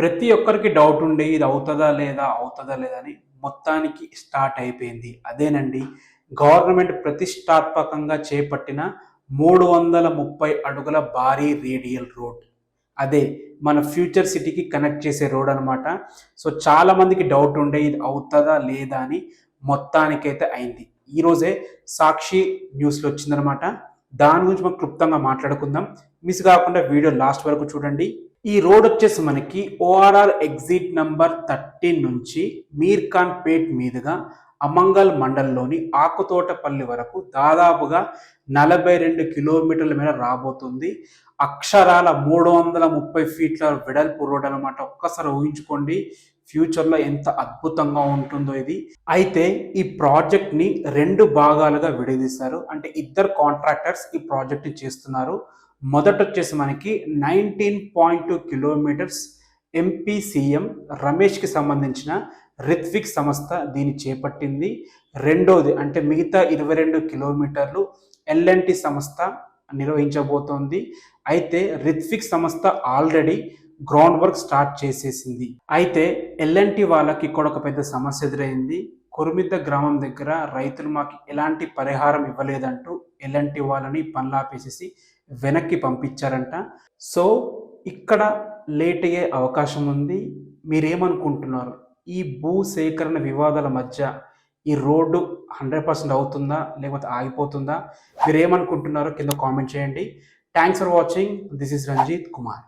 ప్రతి ఒక్కరికి డౌట్ ఉండే ఇది అవుతుందా లేదా అవుతుందా లేదా అని మొత్తానికి స్టార్ట్ అయిపోయింది. అదేనండి గవర్నమెంట్ ప్రతిష్టాత్మకంగా చేపట్టిన మూడు వందల ముప్పై అడుగుల భారీ రేడియల్ రోడ్ అదే మన ఫ్యూచర్ సిటీకి కనెక్ట్ చేసే రోడ్ అనమాట సో చాలా మందికి డౌట్ ఉండే ఇది అవుతుందా లేదా అని మొత్తానికైతే అయింది. ఈరోజే సాక్షి న్యూస్లో వచ్చిందనమాట దాని గురించి మనం క్లుప్తంగా మాట్లాడుకుందాం. మిస్ కాకుండా వీడియో లాస్ట్ వరకు చూడండి. ఈ రోడ్ వచ్చేసి మనకి ఓఆర్ఆర్ ఎగ్జిట్ నంబర్ థర్టీన్ నుంచి మీర్ ఖాన్ పేట్ మీదుగా అమంగల్ మండల్లోని ఆకుతోటపల్లి వరకు దాదాపుగా నలభై రెండు కిలోమీటర్ల మీద రాబోతుంది. అక్షరాల మూడు వందల ముప్పై ఫీట్ల వెడల్పు రోడ్ అనమాట ఒక్కసారి ఊహించుకోండి ఫ్యూచర్లో ఎంత అద్భుతంగా ఉంటుందో ఇది. అయితే ఈ ప్రాజెక్ట్ని రెండు భాగాలుగా విడదీశారు. అంటే ఇద్దరు కాంట్రాక్టర్స్ ఈ ప్రాజెక్ట్ని చేస్తున్నారు. మొదట వచ్చేసి మనకి nineteen point two kilometres MP CM రమేష్కి సంబంధించిన రిత్విక్ సంస్థ దీన్ని చేపట్టింది. రెండోది అంటే మిగతా ఇరవై రెండు కిలోమీటర్లు ఎల్ఎన్టీ సంస్థ నిర్వహించబోతోంది. అయితే రిత్విక్ సంస్థ ఆల్రెడీ గ్రౌండ్ వర్క్ స్టార్ట్ చేసేసింది. అయితే ఎల్ఎన్టీ వాళ్ళకి ఇక్కడ ఒక పెద్ద సమస్య ఎదురైంది. కురుమిద్ద గ్రామం దగ్గర రైతులు మాకు ఎలాంటి పరిహారం ఇవ్వలేదంటూ ఎల్ఎన్టీ వాళ్ళని పనులాపేసేసి వెనక్కి పంపించారంట. సో ఇక్కడ లేట్ అయ్యే అవకాశం ఉంది. మీరేమనుకుంటున్నారు? ఈ భూ సేకరణ వివాదాల మధ్య ఈ రోడ్డు హండ్రెడ్ పర్సెంట్ అవుతుందా? లేకపోతే ఆగిపోతుందా? మీరేమనుకుంటున్నారో కింద కామెంట్ చేయండి. Thanks for watching this is Ranjith Kumar